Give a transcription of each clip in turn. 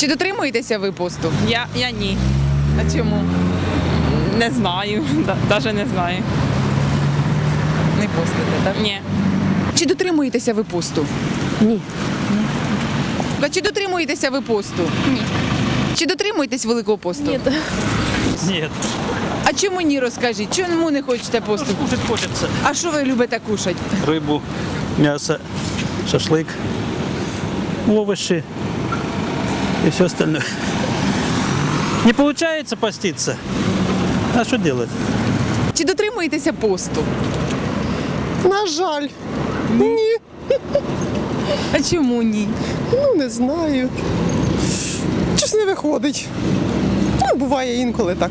Чи дотримуєтеся ви посту? Я, я ні. А чому? Не знаю. Навіть не знаю. Не постите, так? Ні. Чи дотримуєтеся ви посту? Ні. А чи дотримуєтеся ви посту? Ні. Чи дотримуєтесь Великого посту? Ні. Нет, А чому ні, розкажіть? Чому не хочете посту? кушать хочется. А що ви любите кушати? Рыбу, мясо, шашлык, овощи и все остальное. Не получается поститься. А что делать? Чи дотримуєтеся посту? На жаль, ні, А чому ні? ну не знаю. Щось не виходить. Ну, буває інколи так.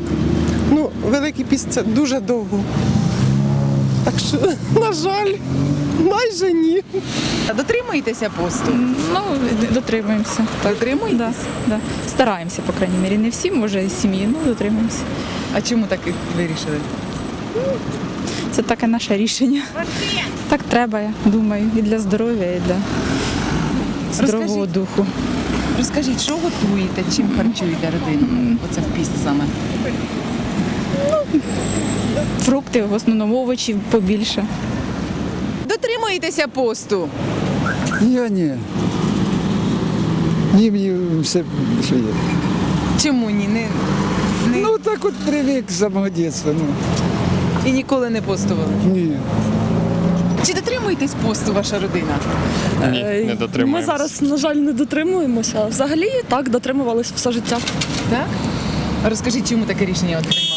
Ну, Великий піст це дуже довго. Так що, на жаль, майже ні. А дотримуєтеся посту? Ну, дотримуємося. Так. Дотримуєтесь? Да, да. Стараємося, по крайній мірі. Не всі, може, з сім'ї, ну дотримуємося. А чому так вирішили? Це таке наше рішення. Так треба, я думаю, і для здоров'я, і для здорового Розкажіть. духу. Розкажіть, що готуєте, чим харчуєте родину? Оце в піст саме. Фрукти, в основному овочі побільше. Дотримуєтеся посту? Я ні. Ні, мені все, що є. Чому ні? Не, не... Ну так от привик з самого дитинства. Ну, І ніколи не постували? ні. Чи дотримуєтесь посту ваша родина? Ні, не Ми зараз, на жаль, не дотримуємося. Взагалі так дотримувалися все життя. Так? Розкажіть, чому таке рішення отримали? Е,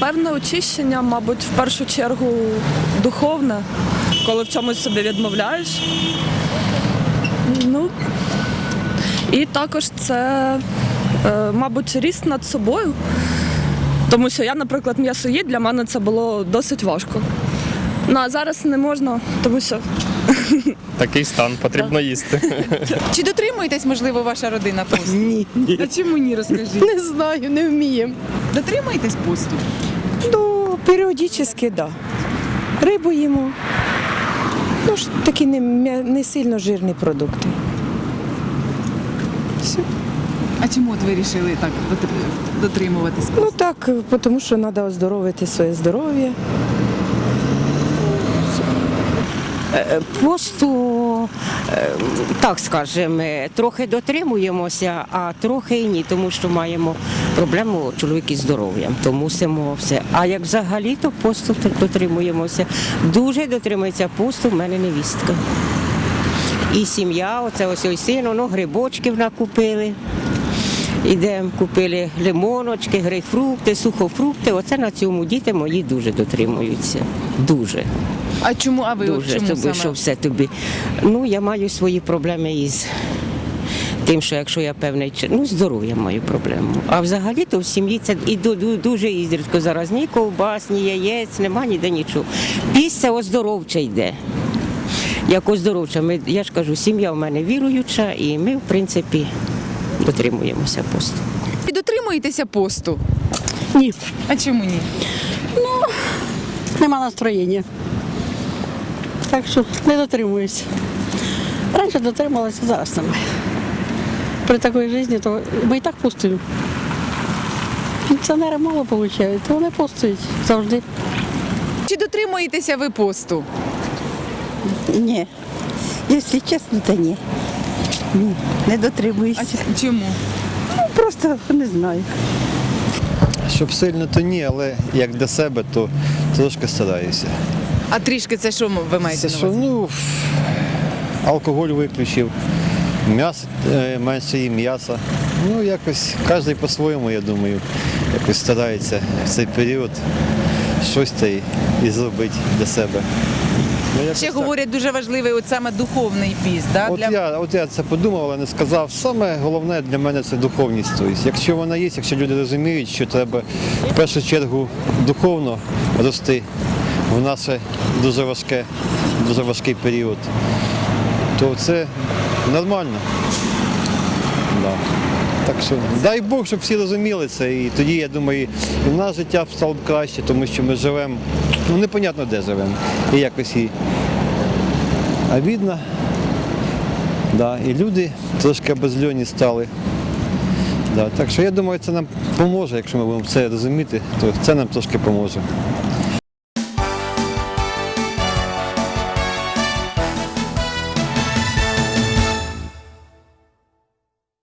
певне очищення, мабуть, в першу чергу духовне, коли в чомусь собі відмовляєш. Ну, і також це, е, мабуть, ріст над собою. Тому що я, наприклад, м'ясоїд, для мене це було досить важко. Ну а зараз не можна, тому що Такий стан, потрібно їсти. Чи дотримуєтесь, можливо, ваша родина посту? Ні. А чому ні, розкажіть? Не знаю, не вміємо. Дотримуєтесь посту? Ну, періодично, да. Рибу їмо. Ну, ж такі не, не сильно жирні продукти. Все. А чому от ви вирішили так дотр- дотримуватись? Ну так, е, тому що треба оздоровити своє здоров'я. Посту, е, так скажемо, трохи дотримуємося, а трохи і ні, тому що маємо проблему чоловік із здоров'ям, то мусимо все. А як взагалі, то посту дотримуємося. Дуже дотримується посту в мене невістка. І сім'я, оце ось ось сину, ну, грибочків накупили. Ідемо, купили лимоночки, грейпфрукти, сухофрукти. Оце на цьому діти мої дуже дотримуються. Дуже. А чому? А ви Дуже чому тобі, саме? що все тобі. Ну, я маю свої проблеми із тим, що якщо я певний ну, здоров'я маю проблему. А взагалі то в сім'ї це і ду- ду- дуже ізрідко зараз. Ні ковбас, ні яєць, нема ніде нічого. Після оздоровча йде. Як оздоровча, ми, я ж кажу, сім'я в мене віруюча, і ми, в принципі, дотримуємося посту. Чи дотримуєтеся посту? Ні, А чому ні? Ну, нема настроєння. Так що не дотримуюся. Раніше дотрималася, зараз немає. При такій житті то ми і так пустуємо. Пенсіонери мало отримують, то вони пустують завжди. Чи дотримуєтеся ви посту? Ні. Якщо чесно, то ні. Ні, не А дотримуюся. чому? Просто не знаю. Щоб сильно, то ні, але як для себе, то трошки стараюся. А трішки це що ви маєте Це на що, увазі? ну, алкоголь виключив, м'ясо, е, менше їм м'яса. Ну, якось кожен по-своєму, я думаю, якось старається в цей період щось та й і зробити для себе. Ну, Ще говорять дуже важливий от саме духовний піст. Да? От, Для... я, от я це подумав, але не сказав. Саме головне для мене це духовність. Тобто, якщо вона є, якщо люди розуміють, що треба в першу чергу духовно рости в наше дуже важке, дуже важкий період, то це нормально. Да. Так що дай Бог, щоб всі розуміли це. І тоді, я думаю, і в нас життя стало б краще, тому що ми живемо, ну непонятно де живемо. І якось і обідно, Да, і люди трошки обезльоні стали. Да, так що я думаю, це нам поможе, якщо ми будемо це розуміти, то це нам трошки поможе.